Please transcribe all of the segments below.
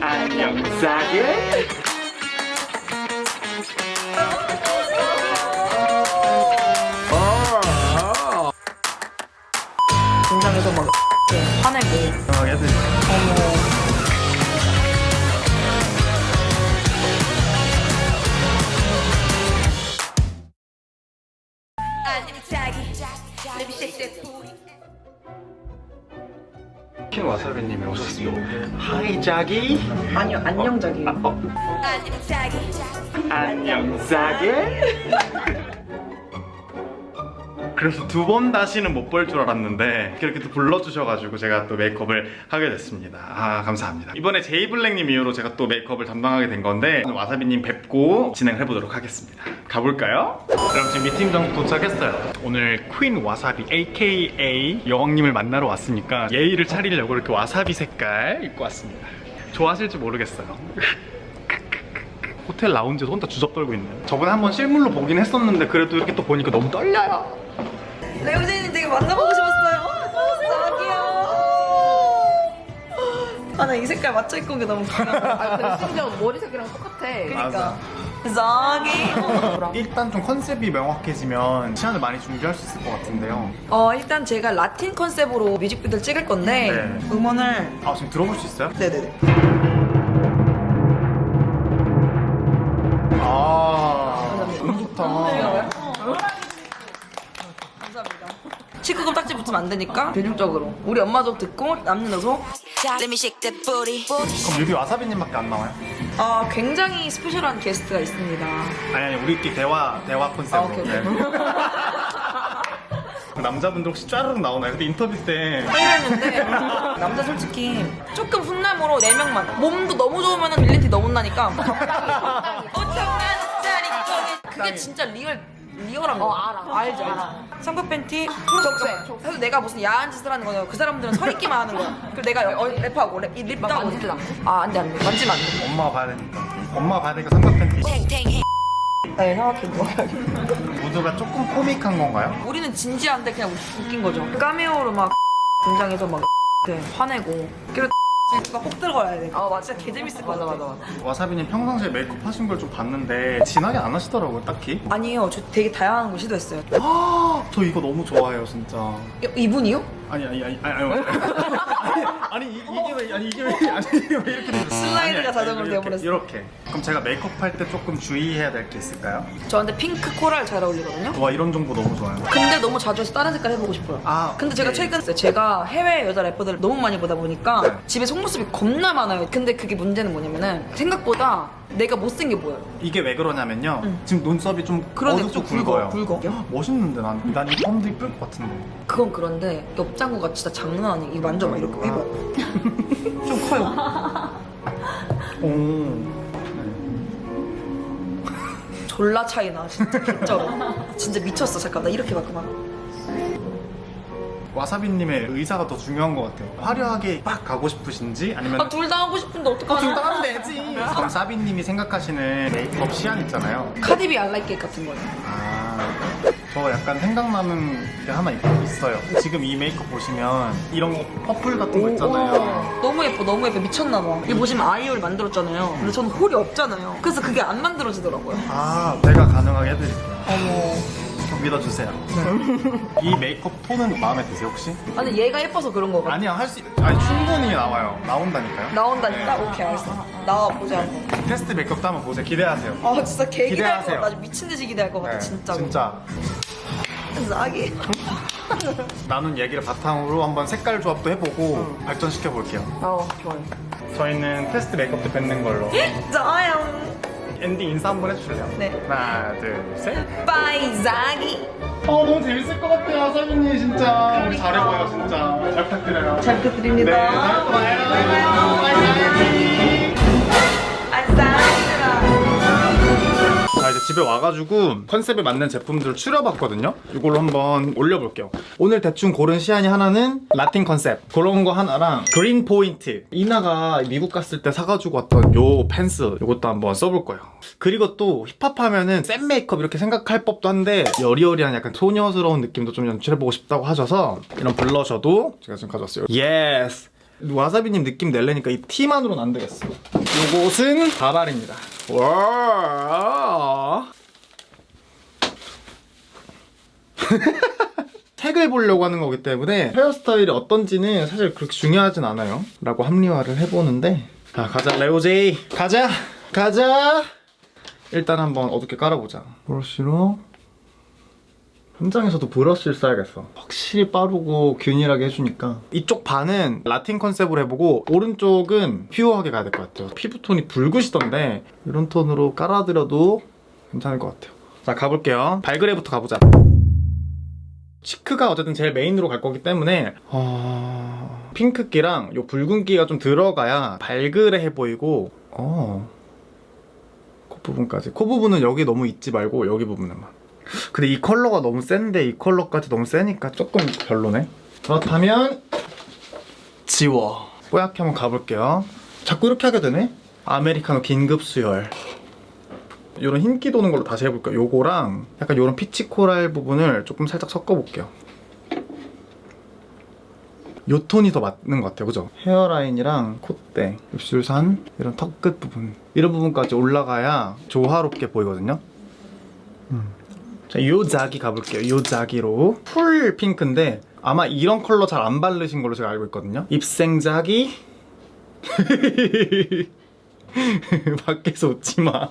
안녕 싸게 공장에서 막 화내고 어, 얘들 킨 와사비님이 오셨어요. 하이 자기. 아니요 안녕 자기 어. 안녕 싸게. 그래서 두 번 다시는 못 볼 줄 알았는데 그렇게 또 불러주셔가지고 제가 또 메이크업을 하게 됐습니다. 아 감사합니다. 이번에 제이블랙님 이후로 제가 또 메이크업을 담당하게 된 건데 오늘 와사비님 뵙고 진행을 해보도록 하겠습니다. 가볼까요? 그럼 지금 미팅 장 도착했어요. 오늘 퀸 와사비 AKA 여왕님을 만나러 왔으니까 예의를 차리려고 이렇게 와사비 색깔 입고 왔습니다. 좋아하실지 모르겠어요. 호텔 라운지에서 혼자 주접 떨고 있네요. 저번에 한번 실물로 보긴 했었는데 그래도 이렇게 또 보니까 너무 떨려요. 레오제님 되게 만나보고 싶었어요 자기야 아나 이 색깔 맞춰 입고 온 게 너무 귀여워 아, 근데 심지어 머리색이랑 똑같아. 그러니까 자기 일단 좀 컨셉이 명확해지면 시간을 많이 준비할 수 있을 것 같은데요. 어 일단 제가 라틴 컨셉으로 뮤직비디오를 찍을 건데 네. 음원을 아 지금 들어볼 수 있어요? 네네네 19금 딱지 붙으면 안 되니까 변형적으로 우리 엄마도 듣고 남녀노소 Let me shake that booty. 그럼 여기 와사비님밖에 안 나와요? 어, 굉장히 스페셜한 게스트가 있습니다 아니 아니 우리끼리 대화 대화 컨셉으로. 아, 오케이, 오케이. 네. 남자분들 혹시 짜르륵 나오나요? 근데 인터뷰 때 했는데 남자 솔직히 조금 훈남으로 4명만 몸도 너무 좋으면 빌리티 너무 나니까 5천만 원짜리 그게 진짜 리얼 리얼한 거 어, 알아. 알죠, 알아. 삼각 팬티 초록색 그래서 내가 무슨 야한 짓을 하는 거예요 그 사람들은 서 있기만 하는 거야 그리고 내가 어, 랩하고 랩, 이 랩도 막 하고 만지지 않고? 아 안 돼 안 돼 만지면 안 돼 엄마가 봐야 되니까. 엄마가 봐야 되니까 삼각 팬티. Hey. 네 생각해보 무드가 조금 코믹한 건가요? 우리는 진지한데 그냥 웃긴 거죠 까메오로 막 등장해서 막 이렇게 화내고 그리고 가꼭 들어가야 돼. 어, 맞아. 진짜 개 재밌을 것 맞아, 같아. 맞아, 맞아. 와사비님 평상시에 메이크업 하신 걸 좀 봤는데 진하게 안 하시더라고요 딱히 아니에요. 저 되게 다양한 거 시도했어요. 저 이거 너무 좋아해요 진짜 이- 이분이요? 아니 아니 아니 아니 아니 아니, 아니 이, 이 아니 이게 왜 아니 이게 왜 이렇게 돼? 슬라이드가 자동으로 되어버렸어. 이렇게 그럼 제가 메이크업 할 때 조금 주의해야 될 게 있을까요? 저한테 핑크 코랄 잘 어울리거든요. 와 이런 정보 너무 좋아요 근데 너무 자주 해서 다른 색깔 해보고 싶어요. 아, 근데 제가 오케이. 최근 제가 해외 여자 래퍼들을 너무 많이 보다 보니까 네. 집에 속모습이 겁나 많아요. 근데 그게 문제는 뭐냐면은 생각보다 내가 못생겨 보여요. 이게 왜 그러냐면요 지금 눈썹이 좀 그러네, 어둡고 좀 굵어, 굵어요 굵어. 멋있는데 난, 난 이 펌도 이쁠 것 같은데 그건 그런데 옆장구가 진짜 장난 아니에요. 이거 만져봐 이렇게 해봐. 좀 커요. 오 졸라 차이 나 진짜 개쩔어. 진짜 미쳤어. 잠깐 나 이렇게 바꾸만. 와사비님의 의사가 더 중요한 것 같아요 화려하게 막 가고 싶으신지 아니면 아 둘 다 하고 싶은데 어떡하나? 둘다 하면 되지 그럼 사비님이 생각하시는 메이크업 시안 있잖아요 카디비 알라이케 같은 거예요. 아, 저 약간 생각나는 게 하나 있- 있어요. 지금 이 메이크업 보시면 이런 거 퍼플 같은 거 있잖아요. 너무 예뻐 너무 예뻐 미쳤나 봐. 여기 보시면 아이올 만들었잖아요. 근데 저는 홀이 없잖아요. 그래서 그게 안 만들어지더라고요. 아, 내가 가능하게 해드릴게요. 어머. 좀 믿어주세요. 이 메이크업 톤은 마음에 드세요 혹시? 아니 얘가 예뻐서 그런 거같 아니야 할 수, 아니 충분히 나와요. 나온다니까요. 나온다니까? 네. 오케이 알았어. 나와 보자 한번. 테스트 메이크업도 한번 보세요. 기대하세요. 아 진짜 개 기대할 것 기대하세요. 같아. 나 미친 듯이 기대할 것 같아 네, 진짜로. 진짜 싸게. 나눈 얘기를 바탕으로 한번 색깔 조합도 해보고 발전시켜 볼게요. 어 좋아요. 저희는 테스트 메이크업 때 뵙는 걸로. 짜양. 엔딩 인사 한번 해주실래요? 네. 하나, 둘, 셋. 빠이 자기. 어 너무 재밌을 것 같아요 사빈님 진짜 우리 잘해 보여 진짜 잘 부탁드려요 잘 부탁드립니다. 네 다음에 또 봐요 바이바이 집에 와가지고 컨셉에 맞는 제품들을 추려봤거든요. 이걸로 한번 올려볼게요. 오늘 대충 고른 시안이 하나는 라틴 컨셉. 그런 거 하나랑 그린 포인트. 이나가 미국 갔을 때 사가지고 왔던 요 펜스 이것도 한번 써볼 거예요. 그리고 또 힙합 하면은 쌤 메이크업 이렇게 생각할 법도 한데 여리여리한 약간 소녀스러운 느낌도 좀 연출해보고 싶다고 하셔서 이런 블러셔도 제가 지금 가져왔어요. 예스 와사비님 느낌 내려니까 이 티만으로는 안 되겠어. 요것은 가발입니다. 와. 색을 보려고 하는 거기 때문에 헤어스타일이 어떤지는 사실 그렇게 중요하진 않아요. 라고 합리화를 해보는데. 자 가자 레오제이 가자! 가자! 일단 한번 어둡게 깔아보자. 브러쉬로 현장에서도 브러쉬를 써야겠어. 확실히 빠르고 균일하게 해주니까. 이쪽 반은 라틴 컨셉으로 해보고 오른쪽은 퓨어하게 가야 될 것 같아요. 피부톤이 붉으시던데 이런 톤으로 깔아드려도 괜찮을 것 같아요. 자 가볼게요. 발그레부터 가보자. 치크가 어쨌든 제일 메인으로 갈 거기 때문에 어... 핑크기랑 요 붉은기가 좀 들어가야 발그레해 보이고 어... 코 부분까지. 코 부분은 여기 너무 있지 말고 여기 부분에만 근데 이 컬러가 너무 센데 이 컬러까지 너무 세니까 조금 별로네. 그렇다면 지워. 뽀얗게 한번 가볼게요. 자꾸 이렇게 하게 되네? 아메리카노 긴급 수혈. 이런 흰기 도는 걸로 다시 해볼게요. 요거랑 약간 요런 피치 코랄 부분을 조금 살짝 섞어볼게요. 요 톤이 더 맞는 것 같아요. 그죠? 헤어라인이랑 콧대, 입술산, 이런 턱 끝 부분. 이런 부분까지 올라가야 조화롭게 보이거든요. 음. 자, 요 자기 가볼게요. 요 자기로. 풀 핑크인데 아마 이런 컬러 잘 안 바르신 걸로 제가 알고 있거든요. 입생 자기. 밖에서 웃지 마.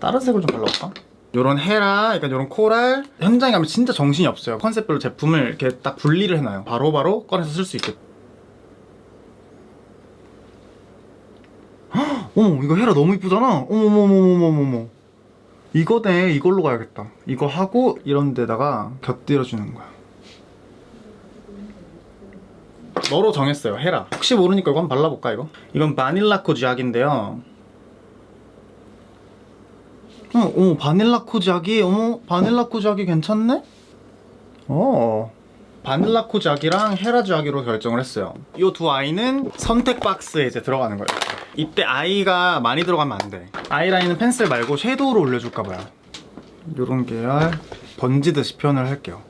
다른 색을 좀 발라볼까? 요런 헤라, 약간 요런 코랄. 현장에 가면 진짜 정신이 없어요. 컨셉별로 제품을 이렇게 딱 분리를 해놔요. 바로바로 꺼내서 쓸 수 있게 어머 이거 헤라 너무 이쁘잖아. 어머머머머머머머. 이거네 이걸로 가야겠다. 이거 하고 이런 데다가 곁들여 주는 거야. 너로 정했어요 헤라. 혹시 모르니까 이거 한번 발라볼까 이거? 이건 바닐라 코지 약인데요. 어, 어머 바닐라 코지 약이 어머 바닐라 코지 약이 괜찮네? 어 바닐라 코지약이랑 헤라 지약으로 결정을 했어요 이 두 아이는 선택 박스에 이제 들어가는 거예요 이때 아이가 많이 들어가면 안돼 아이라인은 펜슬 말고 섀도우로 올려줄까 봐요 요런 계열 번지듯이 표현을 할게요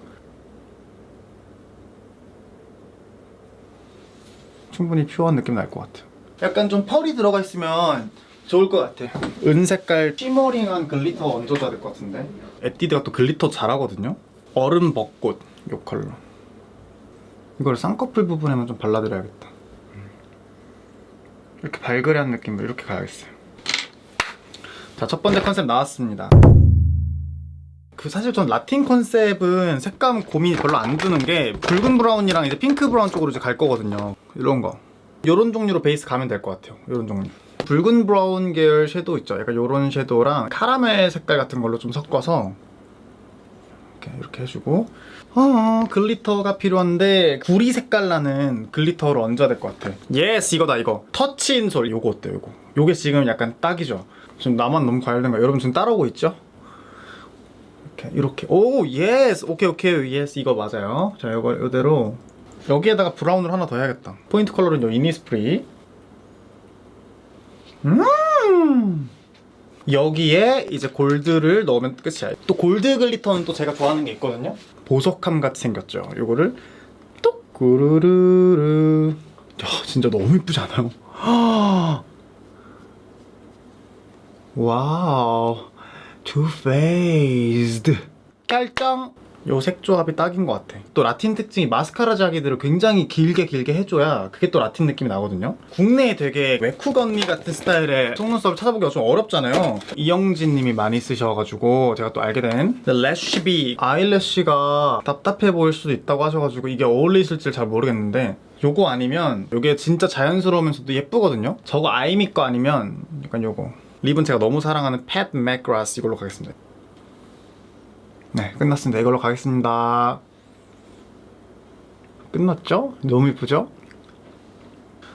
충분히 퓨어한 느낌 날 것 같아요 약간 좀 펄이 들어가 있으면 좋을 것 같아. 은 색깔 쉬머링한 글리터 얹어줘야 될 것 같은데. 에뛰드가 또 글리터 잘하거든요. 얼음 벚꽃 요 컬러. 이걸 쌍꺼풀 부분에만 좀 발라드려야겠다. 이렇게 발그레한 느낌으로 이렇게 가야겠어요. 자, 첫 번째 컨셉 나왔습니다. 그 사실 전 라틴 컨셉은 색감 고민이 별로 안 드는 게 붉은 브라운이랑 이제 핑크 브라운 쪽으로 이제 갈 거거든요. 이런 거. 이런 종류로 베이스 가면 될 것 같아요. 이런 종류. 붉은 브라운 계열 섀도우 있죠. 약간 이런 섀도우랑 카라멜 색깔 같은 걸로 좀 섞어서 이렇게 이렇게 해주고 어 글리터가 필요한데 구리 색깔 나는 글리터를 얹어야 될 것 같아. 예스 이거다 이거. 터치 인 솔 요거 어때요 요거? 요게 지금 약간 딱이죠. 지금 나만 너무 과열된가? 여러분 지금 따라오고 있죠? 이렇게 이렇게 오 예스 오케이 오케이 예스 이거 맞아요. 자 이거 이대로 여기에다가 브라운을 하나 더 해야겠다. 포인트 컬러는 요 이니스프리. 음 여기에 이제 골드를 넣으면 끝이야. 또 골드 글리터는 또 제가 좋아하는 게 있거든요. 보석함 같이 생겼죠. 요거를 똑 구르르르. 야 진짜 너무 이쁘지 않아요? 와우 투 페이스드 결정 요 색 조합이 딱인 것 같아. 또 라틴 특징이 마스카라 자기들을 굉장히 길게 길게 해줘야 그게 또 라틴 느낌이 나거든요. 국내에 되게 외쿡 언니 같은 스타일의 속눈썹을 찾아보기가 좀 어렵잖아요. 이영진 님이 많이 쓰셔가지고 제가 또 알게 된 래쉬비 아이래쉬가 답답해 보일 수도 있다고 하셔가지고 이게 어울리실지 잘 모르겠는데 요거 아니면 요게 진짜 자연스러우면서도 예쁘거든요. 저거 아이미 거 아니면 약간 요거. 립은 제가 너무 사랑하는 팻 맥그라스 이걸로 가겠습니다. 네, 끝났습니다. 이걸로 가겠습니다. 끝났죠? 너무 이쁘죠?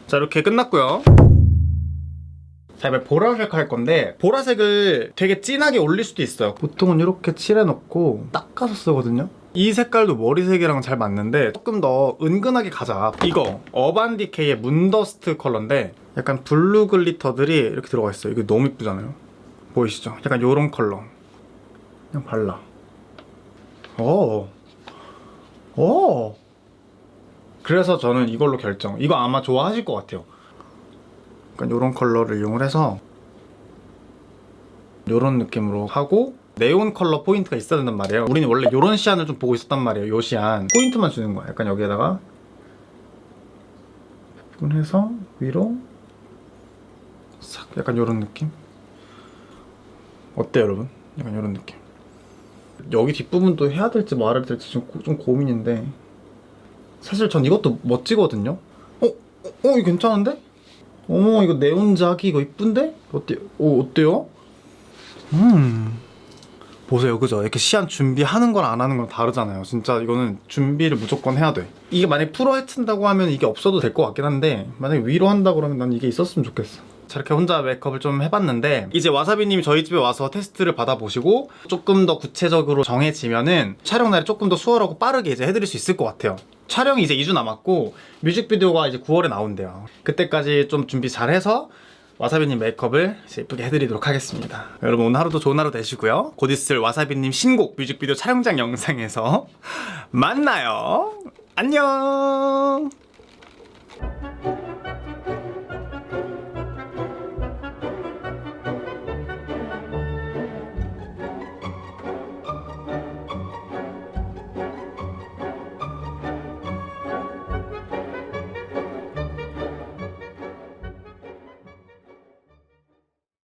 자, 이렇게 끝났고요. 자, 이제 보라색 할 건데 보라색을 되게 진하게 올릴 수도 있어요. 보통은 이렇게 칠해놓고 닦아서 쓰거든요. 이 색깔도 머리색이랑 잘 맞는데 조금 더 은근하게 가자. 이거 어반디케이의 문더스트 컬러인데 약간 블루 글리터들이 이렇게 들어가 있어요. 이거 너무 이쁘잖아요. 보이시죠? 약간 요런 컬러. 그냥 발라. 오. 오. 그래서 저는 이걸로 결정. 이거 아마 좋아하실 것 같아요. 그러니까 이런 컬러를 이용을 해서 이런 느낌으로 하고 네온 컬러 포인트가 있어야 된단 말이에요. 우리는 원래 이런 시안을 좀 보고 있었단 말이에요. 요 시안 포인트만 주는 거야. 약간 여기에다가 분해서 위로 싹 약간 이런 느낌. 어때요, 여러분? 약간 이런 느낌. 여기 뒷부분도 해야 될지 말아야 될지 좀, 고- 좀 고민인데 사실 전 이것도 멋지거든요. 어, 어, 어 이거 괜찮은데? 어머 이거 네온자기 이거 이쁜데? 어때? 어 어때요? 음 보세요 그죠? 이렇게 시안 준비하는 거랑 안 하는 거랑 다르잖아요. 진짜 이거는 준비를 무조건 해야 돼. 이게 만약에 프로 해친다고 하면 이게 없어도 될 것 같긴 한데 만약에 위로 한다 그러면 난 이게 있었으면 좋겠어. 자 이렇게 혼자 메이크업을 좀 해봤는데 이제 와사비님이 저희 집에 와서 테스트를 받아보시고 조금 더 구체적으로 정해지면은 촬영 날이 조금 더 수월하고 빠르게 이제 해드릴 수 있을 것 같아요. 촬영이 이제 2주 남았고 뮤직비디오가 이제 9월에 나온대요. 그때까지 좀 준비 잘해서 와사비님 메이크업을 예쁘게 해드리도록 하겠습니다. 여러분 오늘 하루도 좋은 하루 되시고요. 곧 있을 와사비님 신곡 뮤직비디오 촬영장 영상에서 만나요. 안녕.